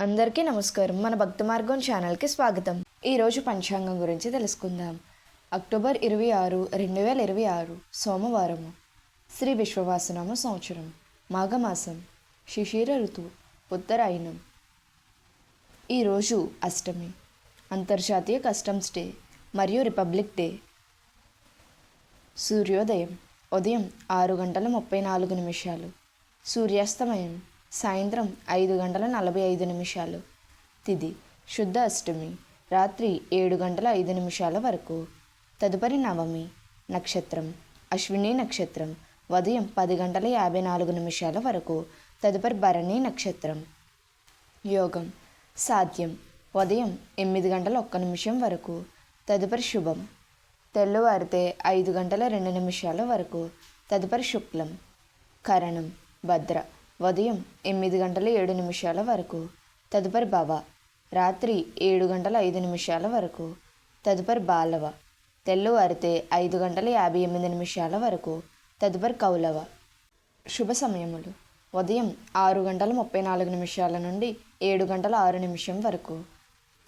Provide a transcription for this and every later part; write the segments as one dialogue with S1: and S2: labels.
S1: అందరికీ నమస్కారం. మన భక్త మార్గం ఛానల్కి స్వాగతం. ఈరోజు పంచాంగం గురించి తెలుసుకుందాం. అక్టోబర్ ఇరవై ఆరు రెండు వేల ఇరవై ఆరు సోమవారము. శ్రీ విశ్వవాసనామ సంవత్సరం మాఘమాసం శిశిర ఋతువు ఉత్తరాయణం. ఈరోజు అష్టమి అంతర్జాతీయ కస్టమ్స్ డే మరియు రిపబ్లిక్ డే. సూర్యోదయం ఉదయం ఆరు గంటల ముప్పై నాలుగు నిమిషాలు. సూర్యాస్తమయం సాయంత్రం ఐదు గంటల నలభై ఐదు నిమిషాలు. తిది శుద్ధ అష్టమి. రాత్రి ఏడు గంటల ఐదు నిమిషాల వరకు. తదుపరి నవమి నక్షత్రం. అశ్విని నక్షత్రం. ఉదయం పది గంటల యాభై నాలుగు నిమిషాల వరకు. తదుపరి భరణి నక్షత్రం. యోగం. సాధ్యం. ఉదయం ఎనిమిది గంటల ఒక్క నిమిషం వరకు. తదుపరి శుభం. తెల్లవారితే ఐదు గంటల రెండు నిమిషాల వరకు. తదుపరి శుక్లం. కరణం. భద్ర. ఉదయం ఎనిమిది గంటల ఏడు నిమిషాల వరకు. తదుపరి భవ రాత్రి ఏడు గంటల ఐదు నిమిషాల వరకు. తదుపరి బాలవ తెల్లవారితే ఐదు గంటల యాభై ఎనిమిది నిమిషాల వరకు. తదుపరి కౌలవ శుభ సమయములు ఉదయం ఆరు గంటల ముప్పై నాలుగు నిమిషాల నుండి ఏడు గంటల ఆరు నిమిషం వరకు.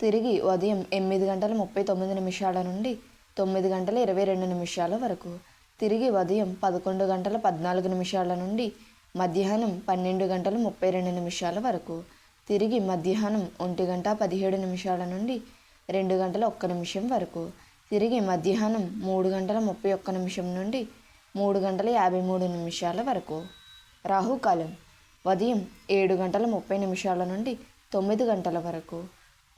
S1: తిరిగి ఉదయం ఎనిమిది గంటల ముప్పై తొమ్మిది నిమిషాల నుండి తొమ్మిది గంటల ఇరవై రెండు నిమిషాల వరకు. తిరిగి ఉదయం పదకొండు గంటల పద్నాలుగు నిమిషాల నుండి మధ్యాహ్నం పన్నెండు గంటల ముప్పై రెండు నిమిషాల వరకు. తిరిగి మధ్యాహ్నం ఒంటి గంట పదిహేడు నిమిషాల నుండి రెండు గంటల ఒక్క నిమిషం వరకు. తిరిగి మధ్యాహ్నం మూడు గంటల ముప్పై ఒక్క నిమిషం నుండి మూడు గంటల యాభై మూడు నిమిషాల వరకు. రాహుకాలం. ఉదయం ఏడు గంటల ముప్పై నిమిషాల నుండి తొమ్మిది గంటల వరకు.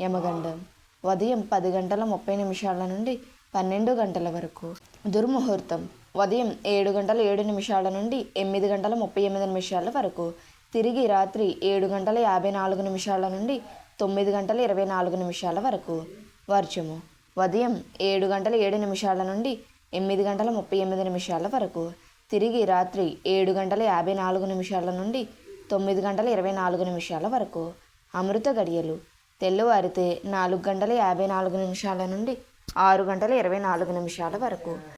S1: యమగండం. ఉదయం పది గంటల ముప్పై నిమిషాల నుండి పన్నెండు గంటల వరకు. దుర్ముహూర్తం. ఉదయం ఏడు గంటల ఏడు నిమిషాల నుండి ఎనిమిది గంటల ముప్పై ఎనిమిది నిమిషాల వరకు తిరిగి రాత్రి ఏడు గంటల యాభై నాలుగు నిమిషాల నుండి తొమ్మిది గంటల ఇరవై నాలుగు నిమిషాల వరకు. వర్షము. ఉదయం ఏడు గంటల ఏడు నిమిషాల నుండి ఎనిమిది గంటల ముప్పై ఎనిమిది నిమిషాల వరకు తిరిగి రాత్రి ఏడు గంటల యాభై నాలుగు నిమిషాల నుండి తొమ్మిది గంటల ఇరవై నాలుగు నిమిషాల వరకు. అమృత గడియలు. తెల్లవారితే నాలుగు గంటల యాభై నాలుగు నిమిషాల నుండి ఆరు గంటల ఇరవై నాలుగు నిమిషాల వరకు.